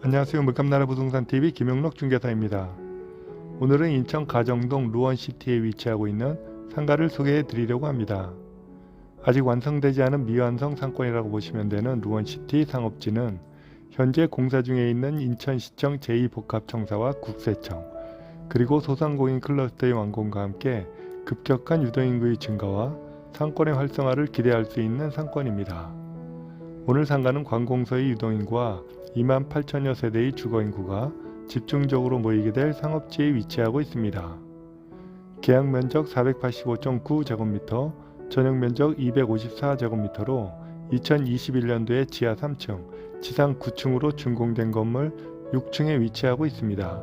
안녕하세요. 물감나라 부동산 TV 김영록 중개사입니다. 오늘은 인천 가정동 루원시티에 위치하고 있는 상가를 소개해 드리려고 합니다. 아직 완성되지 않은 미완성 상권이라고 보시면 되는 루원시티 상업지는 현재 공사 중에 있는 인천시청 제2복합청사와 국세청 그리고 소상공인 클러스터의 완공과 함께 급격한 유동인구의 증가와 상권의 활성화를 기대할 수 있는 상권입니다. 오늘 상가는 관공서의 유동인구와 2만 8천여 세대의 주거 인구가 집중적으로 모이게 될 상업지에 위치하고 있습니다. 계약 면적 485.9 제곱미터, 전용 면적 254 제곱미터로 2021년도에 지하 3층, 지상 9층으로 준공된 건물 6층에 위치하고 있습니다.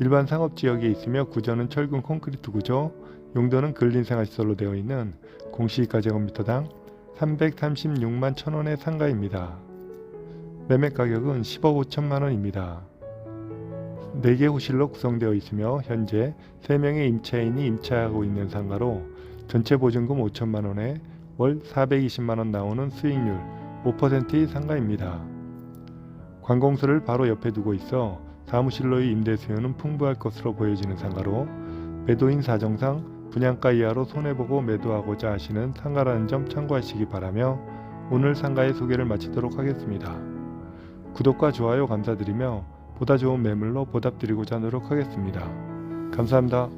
일반 상업 지역에 있으며 구조는 철근 콘크리트 구조, 용도는 근린생활시설로 되어 있는 공시지가 제곱미터당 336만 천원의 상가입니다. 매매 가격은 10억 5천만 원입니다. 4개 호실로 구성되어 있으며 현재 3명의 임차인이 임차하고 있는 상가로 전체 보증금 5천만 원에 월 420만 원 나오는 수익률 5%의 상가입니다. 관공서를 바로 옆에 두고 있어 사무실로의 임대 수요는 풍부할 것으로 보여지는 상가로 매도인 사정상 분양가 이하로 손해보고 매도하고자 하시는 상가라는 점 참고하시기 바라며 오늘 상가의 소개를 마치도록 하겠습니다. 구독과 좋아요 감사드리며 보다 좋은 매물로 보답드리고자 노력하겠습니다. 감사합니다.